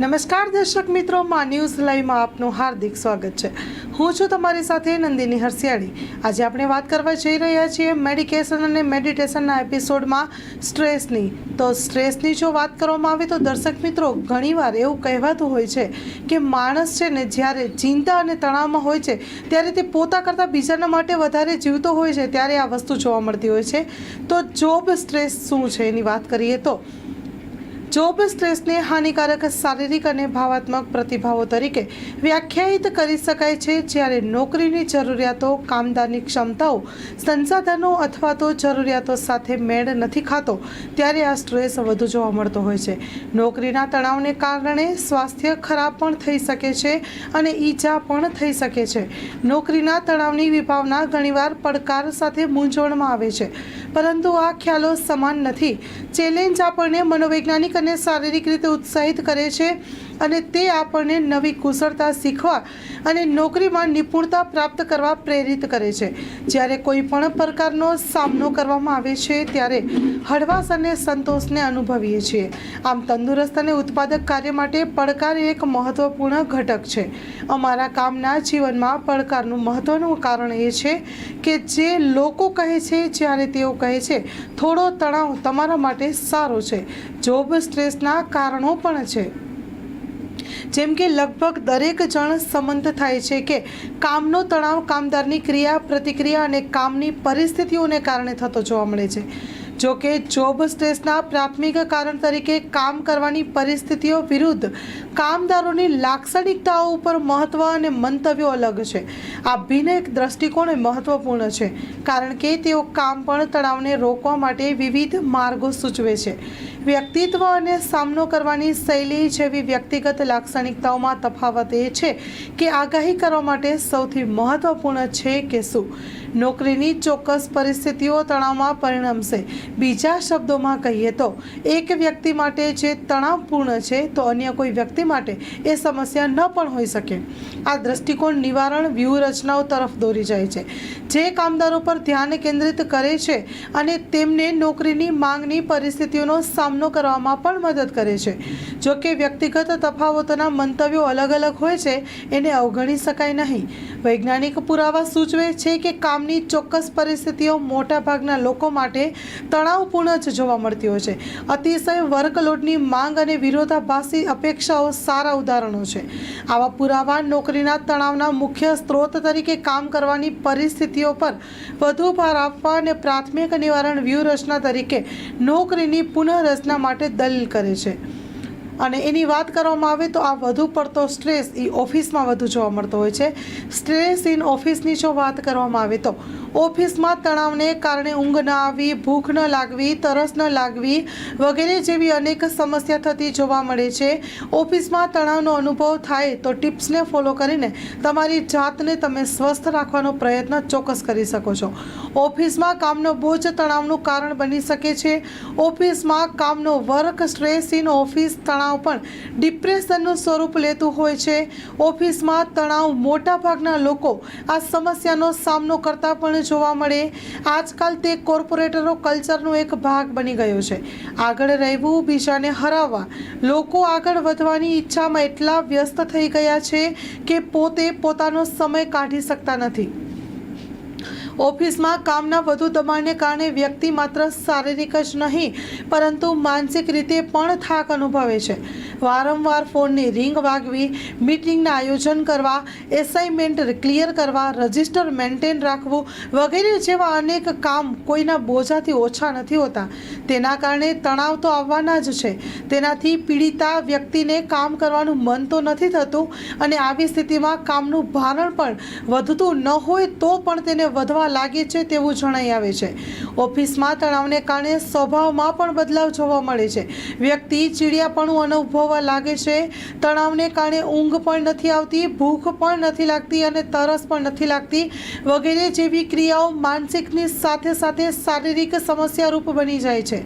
નમસ્કાર દર્શક મિત્રો, માં ન્યૂઝ લાઈવમાં આપનું હાર્દિક સ્વાગત છે. હું છું તમારી સાથે નંદિની હરસિયાળી. આજે આપણે વાત કરવા જઈ રહ્યા છીએ મેડિકેશન અને મેડિટેશનના એપિસોડમાં સ્ટ્રેસની. તો સ્ટ્રેસની જો વાત કરવામાં આવે તો દર્શક મિત્રો, ઘણીવાર એવું કહેવાતું હોય છે કે માણસ છે ને જ્યારે ચિંતા અને તણાવમાં હોય છે, ત્યારે તે પોતા કરતાં બીજાના માટે વધારે જીવતો હોય છે, ત્યારે આ વસ્તુ જોવા મળતી હોય છે. તો જોબ સ્ટ્રેસ શું છે એની વાત કરીએ તો જોબ સ્ટ્રેસને હાનિકારક શારીરિક અને ભાવાત્મક પ્રતિભાવો તરીકે વ્યાખ્યાયિત કરી શકાય છે. જ્યારે નોકરીની જરૂરિયાતો, કામદારની ક્ષમતાઓ, સંસાધનો અથવા તો જરૂરિયાતો સાથે મેળ નથી ખાતો, ત્યારે આ સ્ટ્રેસ વધુ જોવા મળતો હોય છે. નોકરીના તણાવને કારણે સ્વાસ્થ્ય ખરાબ પણ થઈ શકે છે અને ઈજા પણ થઈ શકે છે. નોકરીના તણાવની વિભાવના ઘણીવાર પડકાર સાથે મૂંઝવણમાં આવે છે. પરંતુ આ ખ્યાલો સમાન નથી. ચેલેન્જ આપણને મનોવૈજ્ઞાનિક અને શારીરિક રીતે ઉત્સાહિત કરે છે? અને તે આપણને નવી કુશળતા શીખવા અને નોકરીમાં નિપુણતા પ્રાપ્ત કરવા પ્રેરિત કરે છે. જ્યારે કોઈ પણ પ્રકારનો સામનો કરવામાં આવે છે, ત્યારે હળવાશ અને સંતોષને અનુભવીએ છીએ. આમ તંદુરસ્ત અને ઉત્પાદક કાર્ય માટે પડકાર એક મહત્વપૂર્ણ ઘટક છે. અમારા કામના જીવનમાં પડકારનું મહત્વનું કારણ એ છે કે જે લોકો કહે છે, જ્યારે તેઓ કહે છે, થોડો તણાવ તમારા માટે સારો છે. જોબ સ્ટ્રેસના કારણો પણ છે. જેમ કે લગભગ દરેક જણ સંમત થાય છે કે કામનો તણાવ કામદારની ક્રિયા, પ્રતિક્રિયા અને કામની પરિસ્થિતિઓને કારણે થતો જોવા મળે છે. જો કે જોબ સ્ટ્રેસના પ્રાથમિક કારણ તરીકે કામ કરવાની પરિસ્થિતિઓ વિરુદ્ધ કામદારોની લાક્ષણિકતાઓ ઉપર મહત્વ અને મંતવ્યો અલગ છે. આ ભિન્ન એક દ્રષ્ટિકોણ મહત્વપૂર્ણ છે, કારણ કે તેઓ કામ પણ તણાવને રોકવા માટે વિવિધ માર્ગો સૂચવે છે. વ્યક્તિત્વ અને સામનો કરવાની શૈલી જેવી વ્યક્તિગત લાક્ષણિકતાઓમાં તફાવત એ છે કે આગાહી કરવા માટે સૌથી મહત્વપૂર્ણ છે કે શું? નોકરીની ચોક્કસ પરિસ્થિતિઓ તણાવમાં પરિણમશે. બીજા શબ્દોમાં કહીએ તો, એક વ્યક્તિ માટે જે તણાવપૂર્ણ છે, તો અન્ય કોઈ વ્યક્તિ માટે એ સમસ્યા ન પણ હોઈ શકે. આ દ્રષ્ટિકોણ નિવારણ વ્યૂહરચનાઓ તરફ દોરી જાય છે. જે કામદારો પર ધ્યાન કેન્દ્રિત કરે છે અને તેમને નોકરીની માંગની પરિસ્થિતિઓનો સામનો કરવામાં પણ મદદ કરે છે. જો કે વ્યક્તિગત તફાવતોના મંતવ્યો અલગ અલગ હોય છે, એને અવગણી શકાય નહીં. વૈજ્ઞાનિક પુરાવા સૂચવે છે કે કામની ચોક્કસ પરિસ્થિતિઓ મોટાભાગના લોકો માટે તણાવપૂર્ણ જ જોવા મળતી હોય છે. અતિશય વર્કલોડની માંગ અને વિરોધાભાસી અપેક્ષાઓ સારા ઉદાહરણો છે. આવા પુરાવા નોકરીના તણાવના મુખ્ય સ્ત્રોત તરીકે કામ કરવાની પરિસ્થિતિઓ પર વધુ ભાર આપવા અને પ્રાથમિક નિવારણ વ્યૂહરચના તરીકે નોકરીની પુનઃરચના માટે દલીલ કરે છે. અને એની વાત કરવામાં આવે તો આ વધુ પડતો સ્ટ્રેસ એ ઓફિસમાં વધુ જોવા મળતો હોય છે. સ્ટ્રેસ ઇન ઓફિસની જો વાત કરવામાં આવે તો ઓફિસમાં તણાવને કારણે ઊંઘ ન આવવી ભૂખ ન લાગવી, તરસ ન લાગવી વગેરે જેવી અનેક સમસ્યા થતી જોવા મળે છે. ઓફિસમાં તણાવનો અનુભવ થાય તો ટિપ્સને ફોલો કરીને તમારી જાતને તમે સ્વસ્થ રાખવાનો પ્રયત્ન ચોક્કસ કરી શકો છો. ઓફિસમાં કામનો બોજ તણાવનું કારણ બની શકે છે. ઓફિસમાં કામનો વર્ક સ્ટ્રેસ ઇન ઓફિસ તણાવ પણ ડિપ્રેશનનું સ્વરૂપ લેતું હોય છે. ઓફિસમાં તણાવ મોટાભાગના લોકો આ સમસ્યાનો સામનો કરતા પણ જોવા મળે. આજકાલ તે કોર્પોરેટરો કલ્ચરનો એક ભાગ બની ગયો છે. આગળ રહેવું, બીજાને હરાવવા. લોકો આગળ વધવાની ઈચ્છામાં એટલા વ્યસ્ત થઈ ગયા છે કે પોતે પોતાનો સમય કાઢી શકતા નથી. ઓફિસમાં કામના વધુ દબાણને કારણે વ્યક્તિ માત્ર શારીરિક જ નહીં, પરંતુ માનસિક રીતે પણ થાક અનુભવે છે. વારંવાર ફોનની રિંગ વાગવી, મીટિંગના આયોજન કરવા એસાઇનમેન્ટ ક્લિયર કરવા રજિસ્ટર મેન્ટેન રાખવું વગેરે જેવા અનેક કામ કોઈના બોજાથી ઓછા નથી હોતા. તેના કારણે તણાવ તો આવવાના જ છે. તેનાથી પીડિતા વ્યક્તિને કામ કરવાનું મન તો નથી થતું અને આવી સ્થિતિમાં કામનું ભારણ પણ વધતું ન હોય તો પણ તેને વધવા લાગે છે તેવું જણાઈ આવે છે. ઓફિસમાં તણાવને કારણે સ્વભાવમાં પણ બદલાવ જોવા મળે છે. વ્યક્તિ ચીડિયાપણું અનુભવવા લાગે છે. તણાવને કારણે ઊંઘ પણ નથી આવતી, ભૂખ પણ નથી લાગતી અને તરસ પણ નથી લાગતી. વગેરે જેવી ક્રિયાઓ માનસિકની સાથે સાથે શારીરિક સમસ્યારૂપ બની જાય છે.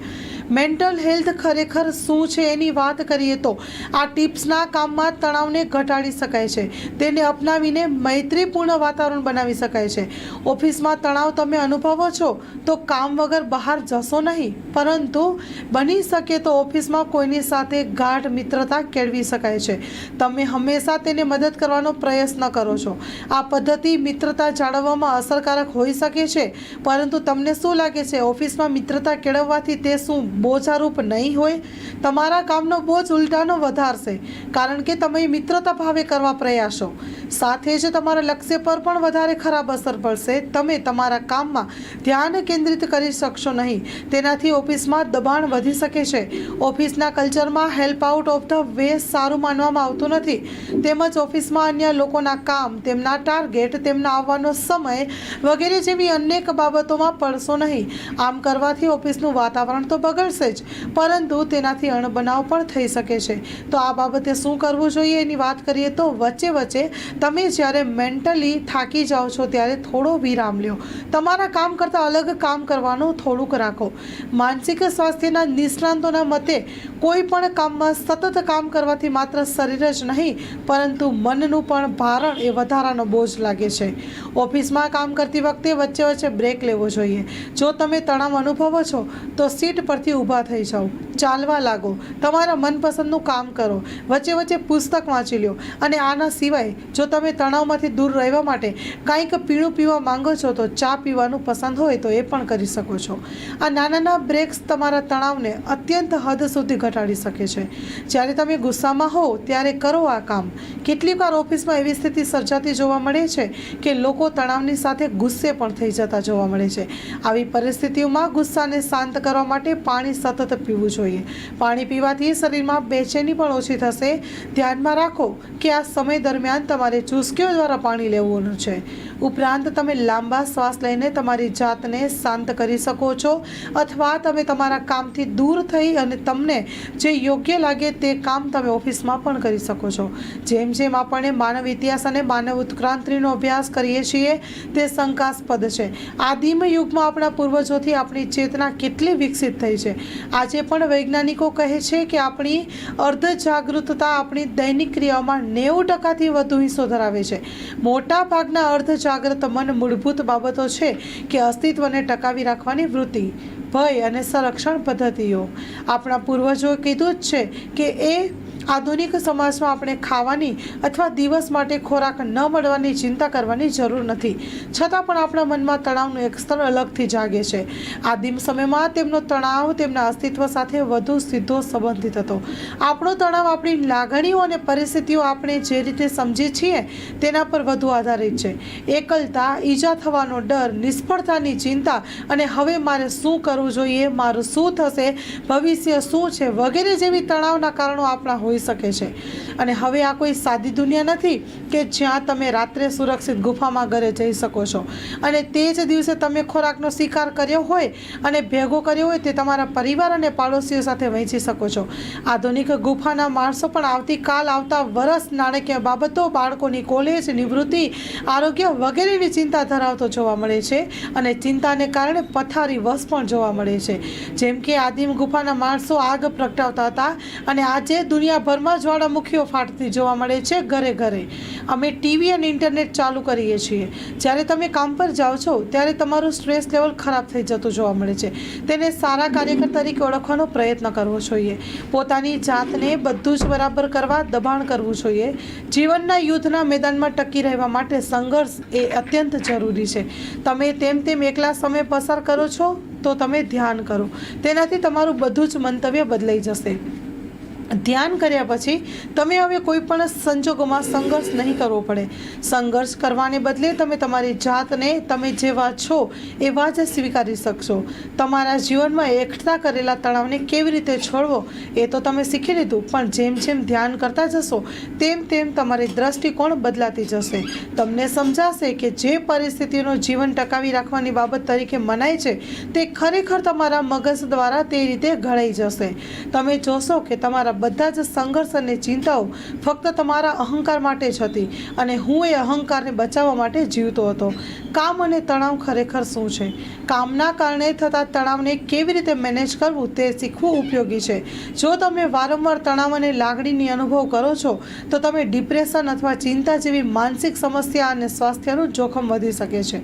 મેન્ટલ હેલ્થ ખરેખર શું છે એની વાત કરીએ તો આ ટિપ્સના કામમાં તણાવને ઘટાડી શકાય છે. તેને અપનાવીને મૈત્રીપૂર્ણ વાતાવરણ બનાવી શકાય છે. ઓફિસમાં તણાવ તમે અનુભવો છો તો કામ વગર બહાર જશો નહીં, પરંતુ બની શકે તો ઓફિસમાં કોઈની સાથે ગાઢ મિત્રતા કેળવી શકાય છે. તમે હંમેશા તેને મદદ કરવાનો પ્રયત્ન કરો છો. આ પદ્ધતિ મિત્રતા જાળવવામાં અસરકારક હોઈ શકે છે, પરંતુ તમને શું લાગે છે? ઓફિસમાં મિત્રતા કેળવવાથી તે શું બોજારૂપ નહીં હોય, તમારા કામનો બોજ ઉલટાનો વધારશે, કારણ કે તમે મિત્રતા ભાવે કરવા પ્રયાસો. સાથે જ તમારા લક્ષ્ય પર પણ વધારે ખરાબ અસર પડશે. તમે તમારા કામમાં ધ્યાન કેન્દ્રિત કરી શકશો નહીં. તેનાથી ઓફિસમાં દબાણ વધી શકે છે. ઓફિસના કલ્ચરમાં help out of the way સારું માનવામાં આવતું નથી. તેમજ ઓફિસમાં અન્ય લોકોના કામ, તેમના ટાર્ગેટ, તેમના આવવાનો સમય વગેરે જેવી અનેક બાબતોમાં પડશો નહીં. આમ કરવાથી ઓફિસનું વાતાવરણ તો બગડશે જ, પરંતુ તેનાથી અણબનાવ પણ થઈ શકે છે. તો આ બાબતે શું કરવું જોઈએ એની વાત કરીએ તો વચ્ચે વચ્ચે તમે જ્યારે મેન્ટલી થાકી જાઓ છો ત્યારે થોડો વિરામ લ્યો. તમારા કામ કરતાં અલગ કામ કરવાનું થોડુંક રાખો. માનસિક સ્વાસ્થ્યના નિષ્ણાંતોના મતે કોઈ પણ કામમાં સતત કામ કરવાથી માત્ર શરીર જ નહીં, પરંતુ મનનું પણ ભારણ એ વધારાનો બોજ લાગે છે. ઓફિસમાં કામ કરતી વખતે વચ્ચે વચ્ચે બ્રેક લેવો જોઈએ. જો તમે તણાવ અનુભવો છો, તો સીટ પરથી ઊભા થઈ જાઓ. ચાલવા લાગો. તમારા મનપસંદનું કામ કરો. વચ્ચે વચ્ચે પુસ્તક વાંચી લો અને આના સિવાય, જો તમે તણાવમાંથી દૂર રહેવા માટે કાંઈક પીણું પીવા માંગો છો, તો ચા પીવાનું પસંદ હોય તો એ પણ કરી શકો છો. આ નાના બ્રેક્સ તમારા તણાવને અત્યંત હદ સુધી ઘટાડી શકે છે. જ્યારે તમે ગુસ્સામાં હો ત્યારે કરો આ કામ. કેટલીક વાર ઓફિસમાં એવી સ્થિતિ સર્જાતી જોવા મળે છે કે લોકો તણાવની સાથે ગુસ્સે પણ થઈ જતા જોવા મળે છે. આવી પરિસ્થિતિઓમાં ગુસ્સાને શાંત કરવા માટે પાણી સતત પીવું જોઈએ. પાણી પીવાથી શરીરમાં બેચેની પણ ઓછી થશે. ધ્યાનમાં રાખો કે આ સમય દરમિયાન તમારે ચુસ્કીઓ દ્વારા પાણી લેવાનું છે. ઉપરાંત તમે લાંબા શ્વાસ લઈને તમારી જાતને શાંત કરી શકો છો અથવા તમે તમારા કામથી દૂર થઈ અને તમને જે યોગ્ય લાગે તે કામ તમે ઓફિસમાં પણ કરી શકો છો. જેમ જેમ આપણે માનવ ઇતિહાસ અને માનવ ઉત્ક્રાંતિનો અભ્યાસ કરીએ છીએ, તે શંકાસ્પદ છે. આદિમ યુગમાં આપણા પૂર્વજોથી આપણી ચેતના કેટલી વિકસિત થઈ છે? આજે પણ વૈજ્ઞાનિકો કહે છે કે આપણી અર્ધ જાગૃતતા આપણી દૈનિક ક્રિયાઓમાં નેવું ટકાથી વધુ હિસ્સો ધરાવે છે. મોટા ભાગના અર્ધ જાગૃત મન મૂળભૂત બાબતો છે કે અસ્તિત્વને ટકાવી રાખવાની વૃત્તિ, ભય અને સંરક્ષણ પદ્ધતિઓ. આપણા પૂર્વજોએ કીધું જ છે કે એ આધુનિક સમાજમાં આપણે ખાવાની અથવા દિવસ માટે ખોરાક ન મળવાની ચિંતા કરવાની જરૂર નથી. છતાં પણ આપણા મનમાં તણાવનું એક સ્તર અલગથી જાગે છે. આદિમ સમયમાં તેમનો તણાવ તેમના અસ્તિત્વ સાથે વધુ સીધો સંબંધિત હતો. આપણો તણાવ આપણી લાગણીઓ અને પરિસ્થિતિઓ આપણે જે રીતે સમજીએ છીએ તેના પર વધુ આધારિત છે. એકલતા, ઈજા થવાનો ડર, નિષ્ફળતાની ચિંતા અને હવે મારે શું કરવું જોઈએ, મારું શું થશે, ભવિષ્ય શું છે વગેરે જેવી તણાવના કારણો આપણા હોઈ શકે છે. અને હવે આ કોઈ સાદી દુનિયા નથી કે જ્યાં તમે રાત્રે સુરક્ષિત ગુફામાં ઘરે જઈ શકો છો. અને તે જ દિવસે તમે ખોરાકનો શિકાર કર્યો હોય અને ભેગો કર્યો હોય તે તમારા પરિવાર અને પાડોશીઓ સાથે વહેંચી શકો છો. આધુનિક ગુફાના માણસો પણ આવતીકાલ આવતા વરસ નાણાકીય બાબતો, બાળકોની કોલેજ, નિવૃત્તિ, આરોગ્ય વગેરેની ચિંતા ધરાવતો જોવા મળે છે અને ચિંતાને કારણે પથારી વસ પણ જોવા મળે છે. જેમ કે આદિમ ગુફાના માણસો આગ પ્રગટાવતા હતા અને આજે દુનિયાભરમાં જ્વાળામુખીઓ ફાટતી જોવા મળે છે ઘરે ઘરે. અમે ટીવી અને ઇન્ટરનેટ ચાલુ કરીએ છીએ. જ્યારે તમે કામ પર જાઓ છો, ત્યારે તમારું સ્ટ્રેસ લેવલ ખરાબ થઈ જતું જોવા મળે છે. તેને સારા કાર્યકર તરીકે ઓળખવાનો પ્રયત્ન કરવો જોઈએ. પોતાની જાતને બધું જ બરાબર કરવા દબાણ કરવું જોઈએ. જીવનના યુદ્ધના મેદાનમાં ટકી રહેવા માટે સંઘર્ષ એ અત્યંત જરૂરી છે. તમે તેમ તેમ એકલા સમય પસાર કરો છો, તો તમે ધ્યાન કરો. તેનાથી તમારું બધું જ મંતવ્ય બદલાઈ જશે. ધ્યાન કર્યા પછી તમે હવે કોઈ પણ સંજોગોમાં સંઘર્ષ નહીં કરવો પડે. સંઘર્ષ કરવાને બદલે તમે તમારી જાતને તમે જેવા છો એવા જ સ્વીકારી શકશો. તમારા જીવનમાં એકઠા કરેલા તણાવને કેવી રીતે છોડવો એ તો તમે શીખી લીધું, પણ જેમ જેમ ધ્યાન કરતા જશો, તેમ તેમ તમારી દ્રષ્ટિકોણ બદલાતી જશે. તમને સમજાશે કે જે પરિસ્થિતિનો જીવન ટકાવી રાખવાની બાબત તરીકે મનાય છે, તે ખરેખર તમારા મગજ દ્વારા તે રીતે ઘડાઈ જશે. તમે જોશો કે તમારા બધા જ સંઘર્ષ અને ચિંતાઓ ફક્ત તમારા અહંકાર માટે જ હતી અને હું એ અહંકારને બચાવવા માટે જીવતો હતો. કામ અને તણાવ ખરેખર શું છે? કામના કારણે થતા તણાવને કેવી રીતે મેનેજ કરવું તે શીખવું ઉપયોગી છે. જો તમે વારંવાર તણાવ અને લાગણીની અનુભવ કરો છો, તો તમે ડિપ્રેશન અથવા ચિંતા જેવી માનસિક સમસ્યા અને સ્વાસ્થ્યનું જોખમ વધી શકે છે.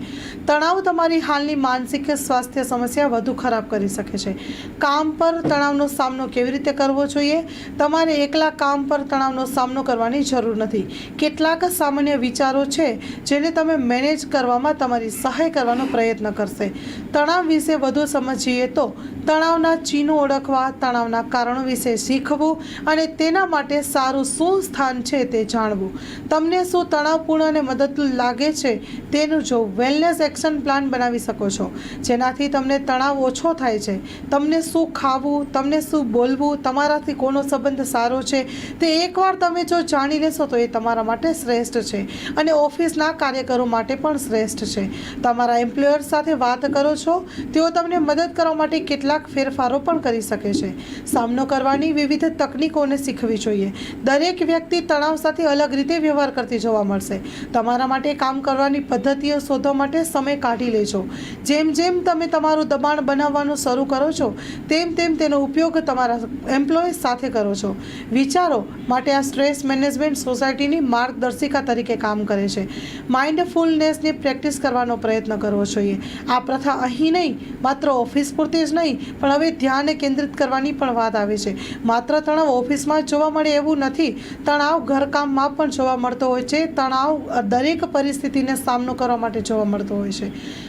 તણાવ તમારી હાલની માનસિક સ્વાસ્થ્ય સમસ્યા વધુ ખરાબ કરી શકે છે. કામ પર તણાવનો સામનો કેવી રીતે કરવો જોઈએ? તમારે એકલા કામ પર તણાવનો સામનો કરવાની જરૂર નથી. કેટલાક સામાન્ય વિચારો છે, જેને તમે મેનેજ કરવામાં તમારી સહાય કરવાનો પ્રયત્ન કરશે. તણાવ વિશે વધુ સમજીએ તો, તણાવના ચિહ્નો ઓળખવા, તણાવના કારણો વિશે શીખવું અને તેના માટે સારું શું સ્થાન છે તે જાણવું. તમને શું તણાવપૂર્ણ અને મદદ લાગે છે તેનું જો વેલનેસ એક્શન પ્લાન બનાવી શકો છો, જેનાથી તમને તણાવ ઓછો થાય છે. તમને શું ખાવું, તમને શું બોલવું, તમારાથી કોનો સંબંધ સારો છે. તે એકવાર તમે જો જાણી લેશો તો એ તમારા માટે શ્રેષ્ઠ છે અને ઓફિસના કાર્યકરો માટે પણ શ્રેષ્ઠ છે. તમારા એમ્પ્લોયર સાથે વાત કરો છો, તેઓ તમને મદદ કરવા માટે કેટલાક ફેરફારો પણ કરી શકે છે. સામનો કરવાની વિવિધ તકનીકોને શીખવી જોઈએ. દરેક વ્યક્તિ તણાવ સાથે અલગ રીતે વ્યવહાર કરતી જોવા મળશે. તમારા માટે કામ કરવાની પદ્ધતિઓ શોધવા માટે સમય કાઢી લેજો. જેમ જેમ તમે તમારું દબાણ બનાવવાનું શરૂ કરો છો, તેમ તેમ તેનો ઉપયોગ તમારા એમ્પ્લોય સાથે કરો છો. વિચારો, માટે આ સ્ટ્રેસ મેનેજમેન્ટ સોસાયટીની માર્ગદર્શિકા તરીકે કામ કરે છે. માઇન્ડફુલનેસની પ્રેક્ટિસ કરવાનો પ્રયત્ન કરવો જોઈએ. આ પ્રથા અહીં નહીં, માત્ર ઓફિસ પૂરતી જ નહીં, પણ હવે ધ્યાન કેન્દ્રિત કરવાની પણ વાત આવે છે. માત્ર તણાવ ઓફિસમાં જોવા મળે એવું નથી. તણાવ ઘરકામમાં પણ જોવા મળતો હોય છે. તણાવ દરેક પરિસ્થિતિને સામનો કરવા માટે જોવા મળતો હોય છે.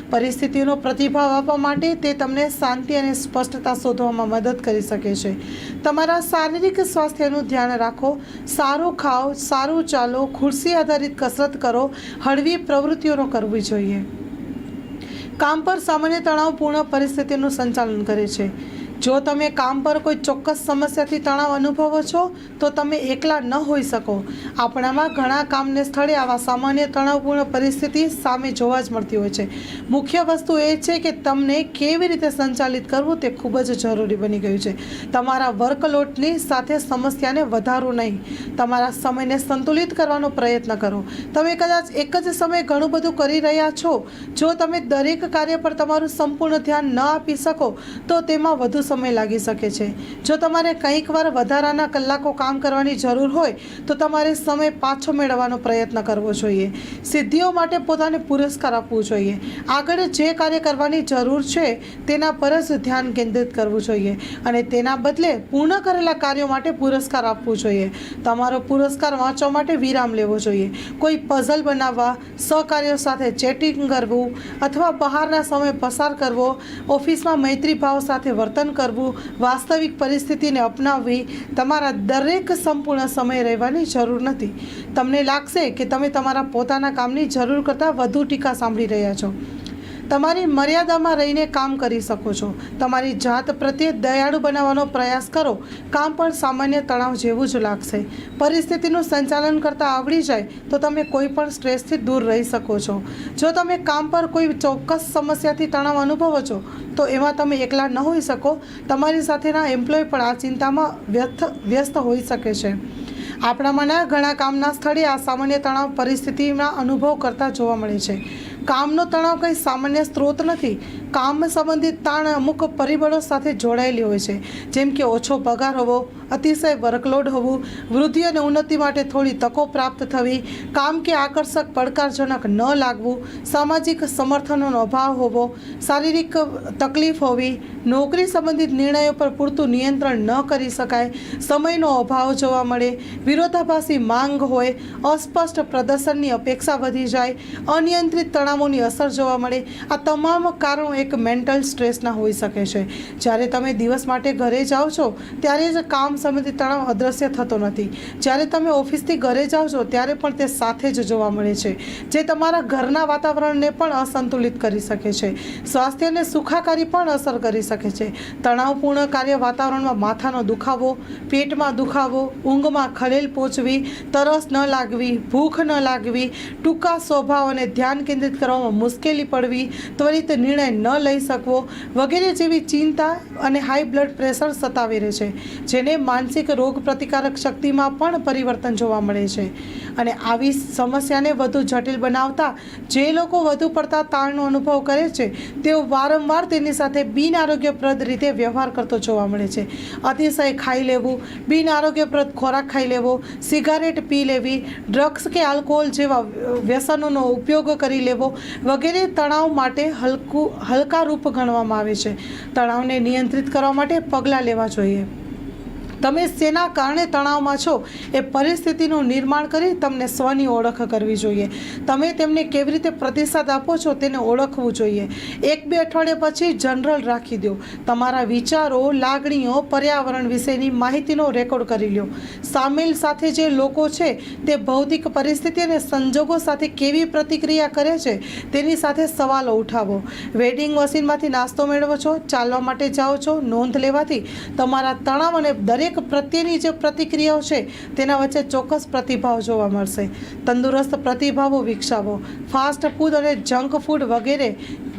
પરિસ્થિતિનો પ્રતિભાવ આપવા માટે તે તમને શાંતિ અને સ્પષ્ટતા શોધવામાં મદદ કરી શકે છે. તમારા શારીરિક સ્વાસ્થ્યનું ધ્યાન રાખો, સારું ખાઓ, સારું ચાલો, ખુરશી આધારિત કસરત કરો, હળવી પ્રવૃત્તિઓનો કરવી જોઈએ. કામ પર સામાન્ય તણાવપૂર્ણ પરિસ્થિતિનું સંચાલન કરે છે. જો તમે કામ પર કોઈ ચોક્કસ સમસ્યાથી તણાવ અનુભવો છો, તો તમે એકલા ન હોઈ શકો. આપણામાં ઘણા કામને સ્થળે આવા સામાન્ય તણાવપૂર્ણ પરિસ્થિતિ સામે જોવા જ મળતી હોય છે. મુખ્ય વસ્તુ એ છે કે તમને કેવી રીતે સંચાલિત કરવું તે ખૂબ જ જરૂરી બની ગયું છે. તમારા વર્કલોડની સાથે સમસ્યાને વધારો નહીં. તમારા સમયને સંતુલિત કરવાનો પ્રયત્ન કરો. તમે કદાચ એક જ સમયે ઘણું બધું કરી રહ્યા છો. જો તમે દરેક કાર્ય પર તમારું સંપૂર્ણ ધ્યાન ન આપી શકો, તો તેમાં વધુ સમય લાગી શકે છે. જો તમારે કંઈક વાર વધારાના કલાકો કામ કરવાની જરૂર હોય, તો તમારે સમય પાછો મેળવવાનો પ્રયત્ન કરવો જોઈએ. સિદ્ધિઓ માટે પોતાને પુરસ્કાર આપવું જોઈએ. આગળ જે કાર્ય કરવાની જરૂર છે, તેના પર જ ધ્યાન કેન્દ્રિત કરવું જોઈએ અને તેના બદલે પૂર્ણ કરેલા કાર્યો માટે પુરસ્કાર આપવું જોઈએ. તમારો પુરસ્કાર વાંચવા માટે વિરામ લેવો જોઈએ. કોઈ પઝલ બનાવવા, સહકાર્યો સાથે ચેટિંગ કરવું અથવા બહારના સમય પસાર કરવો, ઓફિસમાં મૈત્રીભાવ સાથે વર્તન કરવું, વાસ્તવિક પરિસ્થિતિને અપનાવવી, તમારા દરેક સંપૂર્ણ સમય રહેવાની જરૂર નથી. તમને લાગશે કે તમે તમારા પોતાના કામની જરૂર કરતાં વધુ ટીકા સાંભળી રહ્યા છો. તમારી મર્યાદામાં રહીને કામ કરી શકો છો. તમારી જાત પ્રત્યે દયાળુ બનાવવાનો પ્રયાસ કરો. કામ પણ સામાન્ય તણાવ જેવું જ લાગશે. પરિસ્થિતિનું સંચાલન કરતાં આવડી જાય તો તમે કોઈ પણ સ્ટ્રેસથી દૂર રહી શકો છો. જો તમે કામ પર કોઈ ચોક્કસ સમસ્યાથી તણાવ અનુભવો છો, તો એમાં તમે એકલા ન હોઈ શકો. તમારી સાથેના એમ્પ્લોય પણ આ ચિંતામાં વ્યસ્ત વ્યસ્ત હોઈ શકે છે. આપણામાંના ઘણા કામના સ્થળે આ સામાન્ય તણાવ પરિસ્થિતિના અનુભવ કરતા જોવા મળે છે. કામનો તણાવ કંઈ સામાન્ય સ્ત્રોત નથી. કામ સંબંધિત તાણ અમુક પરિબળો સાથે જોડાયેલી હોય છે. જેમ કે ઓછો પગાર હોવો, અતિશય વર્કલોડ હોવું, વૃદ્ધિ અને ઉન્નતિ માટે થોડી તકો પ્રાપ્ત થવી, કામ કે આકર્ષક પડકારજનક ન લાગવું, સામાજિક સમર્થનનો અભાવ હોવો, શારીરિક તકલીફ હોવી, નોકરી સંબંધિત નિર્ણયો પર પૂરતું નિયંત્રણ ન કરી શકાય, સમયનો અભાવ જોવા મળે, વિરોધાભાસી માંગ હોય, અસ્પષ્ટ પ્રદર્શનની અપેક્ષા વધી જાય, અનિયંત્રિત તણાવોની અસર જોવા મળે, આ તમામ કારણો એક મેન્ટલ સ્ટ્રેસના હોઈ શકે છે. જ્યારે તમે દિવસ માટે ઘરે જાઓ છો, ત્યારે જ કામ સંબંધિત તણાવ અદૃશ્ય થતો નથી. જ્યારે તમે ઓફિસથી ઘરે જાઓ છો, ત્યારે પણ તે સાથે જ જોવા મળે છે, જે તમારા ઘરના વાતાવરણને પણ અસંતુલિત કરી શકે છે. સ્વાસ્થ્યને સુખાકારી પણ અસર કરી શકે છે. તણાવપૂર્ણ કાર્ય વાતાવરણમાં માથાનો દુખાવો, પેટમાં દુખાવો, ઊંઘમાં ખલેલ પહોંચવી, તરસ ન લાગવી, ભૂખ ન લાગવી, ટૂંકા સ્વભાવ અને ધ્યાન કેન્દ્રિત કરવામાં મુશ્કેલી પડવી, ત્વરિત નિર્ણય ન ન લઈ શકવો વગેરે જેવી ચિંતા અને હાઈ બ્લડ પ્રેશર સતાવી રહે છે, જેને માનસિક રોગ પ્રતિકારક શક્તિમાં પણ પરિવર્તન જોવા મળે છે. અને આવી સમસ્યાને વધુ જટિલ બનાવતા જે લોકો વધુ પડતા તાણનો અનુભવ કરે છે, તેઓ વારંવાર તેની સાથે બિન આરોગ્યપ્રદ રીતે વ્યવહાર કરતો જોવા મળે છે. અતિશય ખાઈ લેવું, બિન આરોગ્યપ્રદ ખોરાક ખાઈ લેવો, સિગારેટ પી લેવી, ડ્રગ્સ કે આલ્કોહોલ જેવા વ્યસનોનો ઉપયોગ કરી લેવો વગેરે તણાવ માટે હલકું હલકા રૂપ ગણવામાં આવે છે. તણાવને નિયંત્રિત કરવા માટે પગલાં લેવા જોઈએ. તમે શેના કારણે તણાવમાં છો. એ પરિસ્થિતિનું નિર્માણ કરી તમને સ્વની ઓળખ કરવી જોઈએ. તમે તેમને કેવી રીતે પ્રતિસાદ આપો છો તેને ઓળખવું જોઈએ. એક બે અઠવાડિયા પછી જનરલ રાખી દો. તમારા વિચારો, લાગણીઓ, પર્યાવરણ વિશેની માહિતીનો રેકોર્ડ કરી લો. સામેલ સાથે જે લોકો છે, તે ભૌતિક પરિસ્થિતિ અને સંજોગો સાથે કેવી પ્રતિક્રિયા કરે છે, તેની સાથે સવાલો ઉઠાવો. વેડિંગ મશીનમાંથી નાસ્તો મેળવો છો, ચાલવા માટે જાઓ છો, નોંધ લેવાથી તમારા તણાવ અને દરેક પ્રત્યેની જે પ્રતિક્રિયાઓ છે, તેના વચ્ચે ચોક્કસ પ્રતિભાવ જોવા મળશે. તંદુરસ્ત પ્રતિભાવો વિકસાવો. ફાસ્ટ ફૂડ અને જંક ફૂડ વગેરે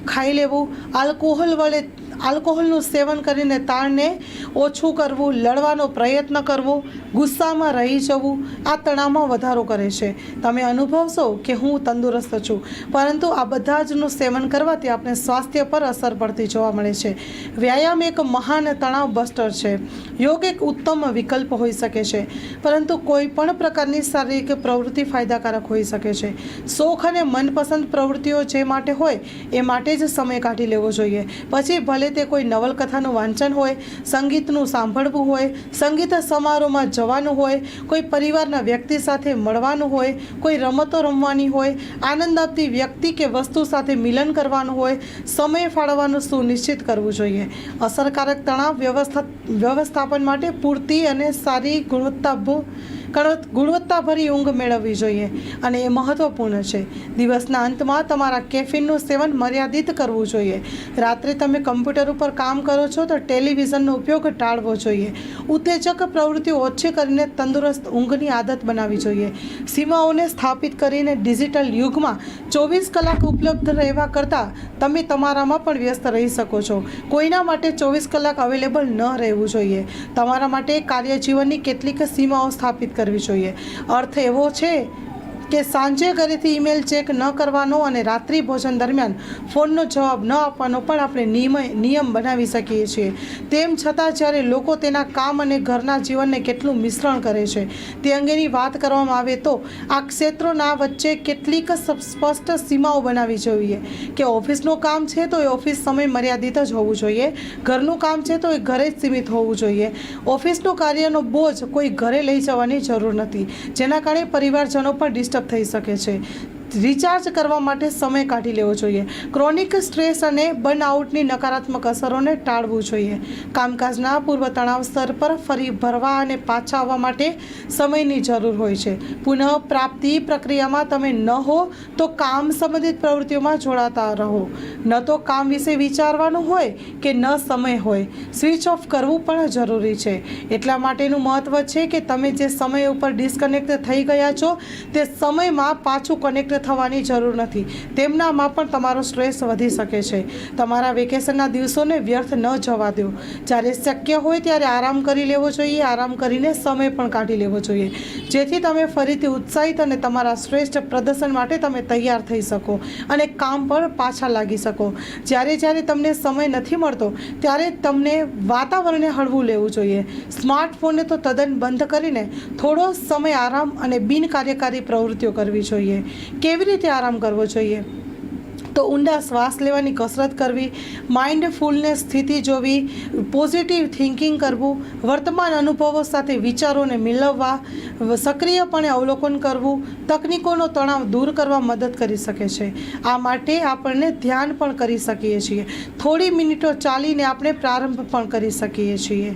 ખાઈ લેવું, આલ્કોહોલ વડે આલ્કોહોલનું સેવન કરીને તાણને ઓછું કરવું, લડવાનો પ્રયત્ન કરવો, ગુસ્સામાં રહી જવું, આ તણાવમાં વધારો કરે છે. તમે અનુભવશો કે હું તંદુરસ્ત છું, પરંતુ આ બધા જનું સેવન કરવાથી આપણે સ્વાસ્થ્ય પર અસર પડતી જોવા મળે છે. વ્યાયામ એક મહાન તણાવ બસ્ટર છે. યોગ એક ઉત્તમ વિકલ્પ હોઈ શકે છે, પરંતુ કોઈ પણ પ્રકારની શારીરિક પ્રવૃત્તિ ફાયદાકારક હોઈ શકે છે. શોખ અને મનપસંદ પ્રવૃત્તિઓ જે માટે હોય, એ માટે જ સમય કાઢી લેવો જોઈએ. પછી ભલે તે કોઈ નવલકથાનું વાંચન હોય, સંગીતનું સાંભળવું હોય, સંગીત સમારોહમાં જવાનું હોય, કોઈ પરિવારના વ્યક્તિ સાથે મળવાનું હોય, કોઈ રમતો રમવાની હોય આનંદ આપતી વ્યક્તિ કે વસ્તુ સાથે મિલન કરવાનું હોય, સમય ફાળવવાનું સુનિશ્ચિત કરવું જોઈએ. અસરકારક તણાવ વ્યવસ્થા, વ્યવસ્થાપન માટે પૂરતી અને સારી ગુણવત્તા ગુણવત્તાભરી ઊંઘ મેળવવી જોઈએ અને એ મહત્વપૂર્ણ છે. દિવસના અંતમાં તમારા કેફીનનું સેવન મર્યાદિત કરવું જોઈએ. રાત્રે તમે કમ્પ્યુટર ઉપર કામ કરો છો તો ટેલિવિઝનનો ઉપયોગ ટાળવો જોઈએ. ઉત્તેજક પ્રવૃત્તિઓ ઓછી કરીને તંદુરસ્ત ઊંઘની આદત બનાવવી જોઈએ. સીમાઓને સ્થાપિત કરીને ડિજિટલ યુગમાં ચોવીસ કલાક ઉપલબ્ધ રહેવા કરતાં તમે તમારામાં પણ વ્યસ્ત રહી શકો છો. કોઈના માટે ચોવીસ કલાક અવેલેબલ ન રહેવું જોઈએ. તમારા માટે કાર્ય જીવનની કેટલીક સીમાઓ સ્થાપિત કરવી જોઈએ. અર્થ એવો છે કે સાંજે ઘરેથી ઈમેલ ચેક ન કરવાનો અને રાત્રિ ભોજન દરમિયાન ફોનનો જવાબ ન આપવાનો પણ આપણે નિયમ નિયમ બનાવી શકીએ છીએ. તેમ છતાં જ્યારે લોકો તેના કામ અને ઘરના જીવનને કેટલું મિશ્રણ કરે છે તે અંગેની વાત કરવામાં આવે તો આ ક્ષેત્રોના વચ્ચે કેટલીક સ્પષ્ટ સીમાઓ બનાવી જોઈએ. કે ઓફિસનું કામ છે તો એ ઓફિસ સમય મર્યાદિત જ હોવું જોઈએ. ઘરનું કામ છે તો એ ઘરે જ સીમિત હોવું જોઈએ. ઓફિસનું કાર્યનો બોજ કોઈ ઘરે લઈ જવાની જરૂર નથી. જેના કારણે પરિવારજનો પણ ડિસ્ટર્બ થઈ શકે છે. રિચાર્જ કરવા માટે સમય કાઢી લેવો જોઈએ. ક્રોનિક સ્ટ્રેસ અને બર્નઆઉટની નકારાત્મક અસરોને ટાળવું જોઈએ. કામકાજના પૂર્વ તણાવ સ્તર પર ફરી ભરવા અને પાછા આવવા માટે સમયની જરૂર હોય છે. પુનઃ પ્રાપ્તિ પ્રક્રિયામાં તમે ન હો, તો કામ સંબંધિત પ્રવૃત્તિઓમાં જોડાતા રહો. ન તો કામ વિશે વિચારવાનું હોય કે ન સમય હોય. સ્વિચ ઓફ કરવું પણ જરૂરી છે. એટલા માટેનું મહત્ત્વ છે કે તમે જે સમય ઉપર ડિસ્કનેક્ટ થઈ ગયા છો, તે સમયમાં પાછું કનેક્ટ થવાની જરૂર નથી. તેમનામાં પણ તમારો સ્ટ્રેસ વધી શકે છે. તમારા વેકેશનના દિવસોને વ્યર્થ ન જવા દો. જ્યારે શક્ય હોય ત્યારે આરામ કરી લેવો જોઈએ. આરામ કરીને સમય પણ કાઢી લેવો જોઈએ. જેથી તમે ફરીથી ઉત્સાહિત અને તમારા શ્રેષ્ઠ પ્રદર્શન માટે તમે તૈયાર થઈ શકો અને કામ પર પાછા લાગી શકો. જ્યારે જ્યારે તમને સમય નથી મળતો, ત્યારે તમને વાતાવરણને હળવું લેવું જોઈએ. સ્માર્ટફોનને તો તદ્દન બંધ કરીને થોડો સમય આરામ અને બિનકાર્યકારી પ્રવૃત્તિઓ કરવી જોઈએ. કેવી રીતે આરામ કરવો જોઈએ? તો ઊંડા શ્વાસ લેવાની કસરત કરવી માઇન્ડફુલનેસ સ્થિતિ જોવી પોઝિટિવ થિંકિંગ કરવું, વર્તમાન અનુભવો સાથે વિચારોને મિલવવા, સક્રિયપણે અવલોકન કરવું, તકનીકોનો તણાવ દૂર કરવા મદદ કરી શકે છે. આ માટે આપણને ધ્યાન પણ કરી શકીએ છીએ. થોડી મિનિટો ચાલીને આપણે પ્રારંભ પણ કરી શકીએ છીએ.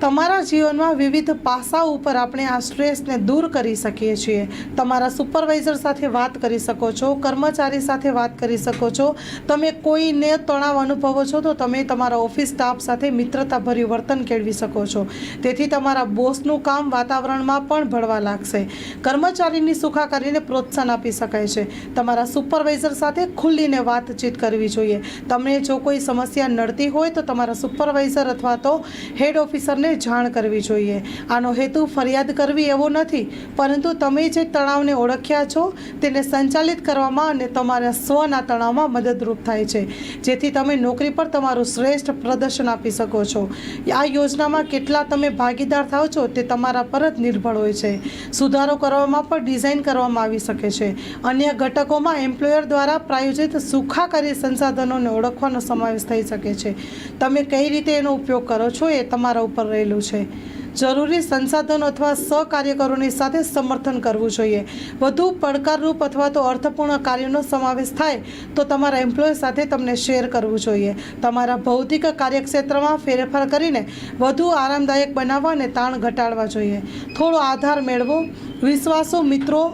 તમારા જીવનમાં વિવિધ પાસાઓ ઉપર આપણે આ સ્ટ્રેસને દૂર કરી શકીએ છીએ. તમારા સુપરવાઇઝર સાથે વાત કરી શકો છો, કર્મચારી સાથે વાત કરી શકો છો. તમે કોઈને તણાવ અનુભવો છો તો તમે તમારા ઓફિસ સ્ટાફ સાથે મિત્રતાભર્યું વર્તન કેળવી શકો છો. તેથી તમારા બોસનું કામ વાતાવરણમાં પણ ભળવા લાગશે. કર્મચારીની સુખાકારીને પ્રોત્સાહન આપી શકાય છે. તમારા સુપરવાઇઝર સાથે ખુલ્લીને વાતચીત કરવી જોઈએ. તમને જો કોઈ સમસ્યા નડતી હોય તો તમારા સુપરવાઇઝર અથવા તો હેડ ઓફિસરને જાણ કરવી જોઈએ. આનો હેતુ ફરિયાદ કરવી એવો નથી, પરંતુ તમે જે તણાવને ઓળખ્યા છો, તેને સંચાલિત કરવામાં અને તમારા સ્વના તણાવમાં મદદરૂપ થાય છે. જેથી તમે નોકરી પર તમારું શ્રેષ્ઠ પ્રદર્શન આપી શકો છો. આ યોજનામાં કેટલા તમે ભાગીદાર થાઓ છો તે તમારા પર જ નિર્ભર હોય છે. સુધારો કરવામાં પણ ડિઝાઇન કરવામાં આવી શકે છે. અન્ય ઘટકોમાં એમ્પ્લોયર દ્વારા પ્રાયોજિત સુખાકારી સંસાધનોને ઓળખવાનો સમાવેશ થઈ શકે છે. તમે કઈ રીતે એનો ઉપયોગ કરો છો એ તમારા ઉપર રહેલું છે. જરૂરી સંસાધનો અથવા સહકાર્યકરોની સાથે સમર્થન કરવું જોઈએ. વધુ પડકારરૂપ અથવા તો અર્થપૂર્ણ કાર્યોનો સમાવેશ થાય તો તમારા એમ્પ્લોય સાથે તમને શેર કરવું જોઈએ. તમારા ભૌતિક કાર્યક્ષેત્રમાં ફેરફાર કરીને વધુ આરામદાયક બનાવવા અને તાણ ઘટાડવા જોઈએ. થોડો આધાર મેળવો. વિશ્વાસુ મિત્રો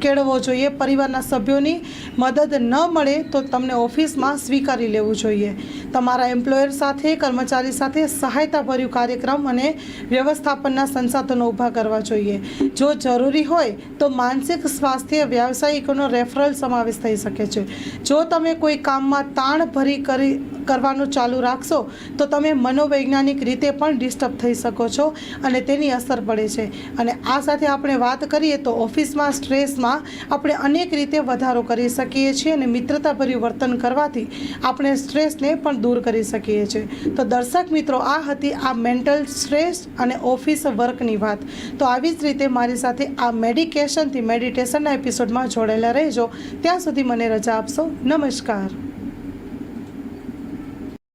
કેળવવો જોઈએ. પરિવારના સભ્યોની મદદ ન મળે તો તમને ઓફિસમાં સ્વીકારી લેવું જોઈએ. તમારા એમ્પ્લોયર સાથે, કર્મચારી સાથે સહાયતાભર્યું કાર્યક્રમ અને વ્યવસ્થાપનના સંસાધનો ઊભા કરવા જોઈએ. જો જરૂરી હોય તો માનસિક સ્વાસ્થ્ય, વ્યાવસાયિકોનો રેફરલ સમાવેશ થઈ શકે છે. જો તમે કોઈ કામમાં તાણ ભરી કરી કરવાનું ચાલુ રાખશો, તો તમે મનોવૈજ્ઞાનિક રીતે પણ ડિસ્ટર્બ થઈ શકો છો અને તેની અસર પડે છે. અને આ સાથે આપણે વાત કરીએ તો ઓફિસમાં, સ્ટ્રેસમાં આપણે અનેક રીતે વધારો કરી શકીએ છીએ અને મિત્રતાભર્યું વર્તન કરવાથી આપણે સ્ટ્રેસને પણ દૂર કરી શકીએ છીએ. તો દર્શક મિત્રો, આ હતી આ મેન્ટલ સ્ટ્રેસ અને ઓફિસ વર્કની વાત. તો આવી જ રીતે મારી સાથે આ મેડિકેશનથી મેડિટેશનના એપિસોડમાં જોડાયેલા રહેજો. ત્યાં સુધી મને રજા આપશો. નમસ્કાર.